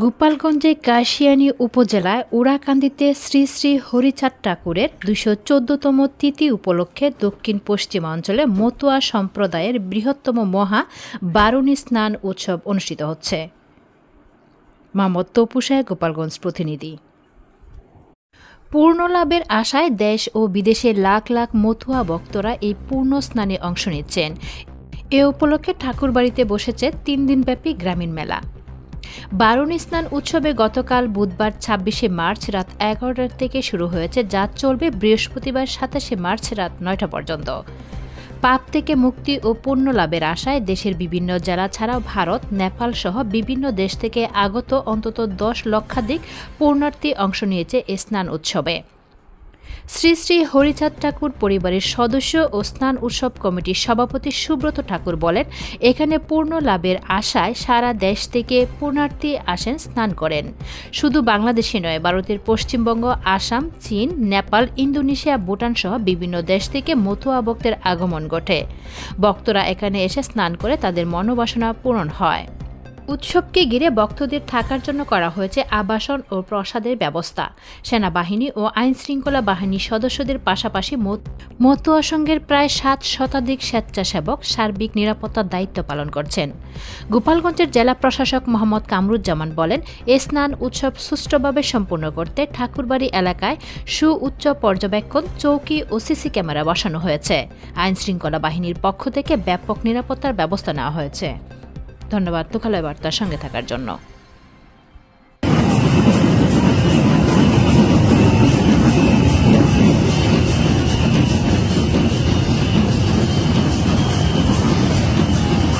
গোপালগঞ্জে কাশিয়ানী উপজেলায় উড়াকান্দিতে শ্রী শ্রী হরিচাঁদ ঠাকুরের দুশো চোদ্দতম তিথি উপলক্ষে দক্ষিণ পশ্চিমাঞ্চলে মতুয়া সম্প্রদায়ের বৃহত্তম মহা বারুণী স্নান উৎসব অনুষ্ঠিত হচ্ছে। মোহাম্মদ তপুসায় গোপালগঞ্জ প্রতিনিধি। পূর্ণ লাভের আশায় দেশ ও বিদেশের লাখ লাখ মতুয়া ভক্তরা এই পূর্ণ স্নানে অংশ নিচ্ছেন। এ উপলক্ষে ঠাকুরবাড়িতে বসেছে তিন দিনব্যাপী গ্রামীণ মেলা। বারুণী স্নান উৎসবে গতকাল বুধবার ছাব্বিশে মার্চ রাত এগারোটার থেকে শুরু হয়েছে, যা চলবে বৃহস্পতিবার সাতাশে মার্চ রাত নয়টা পর্যন্ত। পাপ থেকে মুক্তি ও পুণ্য লাভের আশায় দেশের বিভিন্ন জেলা ছাড়াও ভারত, নেপাল সহ বিভিন্ন দেশ থেকে আগত অন্তত দশ লক্ষাধিক পূর্ণার্থী অংশ নিয়েছে স্নান উৎসবে। শ্রী শ্রী হরিচাঁদ ঠাকুর পরিবারের সদস্য ও স্নান উৎসব কমিটির সভাপতি সুব্রত ঠাকুর বলেন, এখানে পূর্ণ লাভের আশায় সারা দেশ থেকে পূর্ণার্থী আসেন, স্নান করেন। শুধু বাংলাদেশে নয়, ভারতের পশ্চিমবঙ্গ, আসাম, চীন, নেপাল, ইন্দোনেশিয়া, ভুটান সহ বিভিন্ন দেশ থেকে মতুয়া ভক্তের আগমন ঘটে। ভক্তরা এখানে এসে স্নান করে তাদের মনোবাসনা পূরণ হয়। উৎসবকে ঘিরে ভক্তদের থাকার জন্য করা হয়েছে আবাসন ও প্রসাদের ব্যবস্থা। সেনাবাহিনী ও আইন শৃঙ্খলা বাহিনীর সদস্যদের পাশাপাশি মত- মতুয়া সংঘের প্রায় সাত শতাধিক স্বেচ্ছাসেবক সার্বিক নিরাপত্তার দায়িত্ব পালন করছেন। গোপালগঞ্জের জেলা প্রশাসক মোহাম্মদ কামরুজ্জামান বলেন, এ স্নান উৎসব সুষ্ঠুভাবে সম্পূর্ণ করতে ঠাকুরবাড়ি এলাকায় সুউচ্চ পর্যবেক্ষণ, চৌকি ও সিসি ক্যামেরা বসানো হয়েছে। আইন শৃঙ্খলা বাহিনীর পক্ষ থেকে ব্যাপক নিরাপত্তার ব্যবস্থা নেওয়া হয়েছে। ধন্যবাদ তোখালয় বার্তার সঙ্গে থাকার জন্য।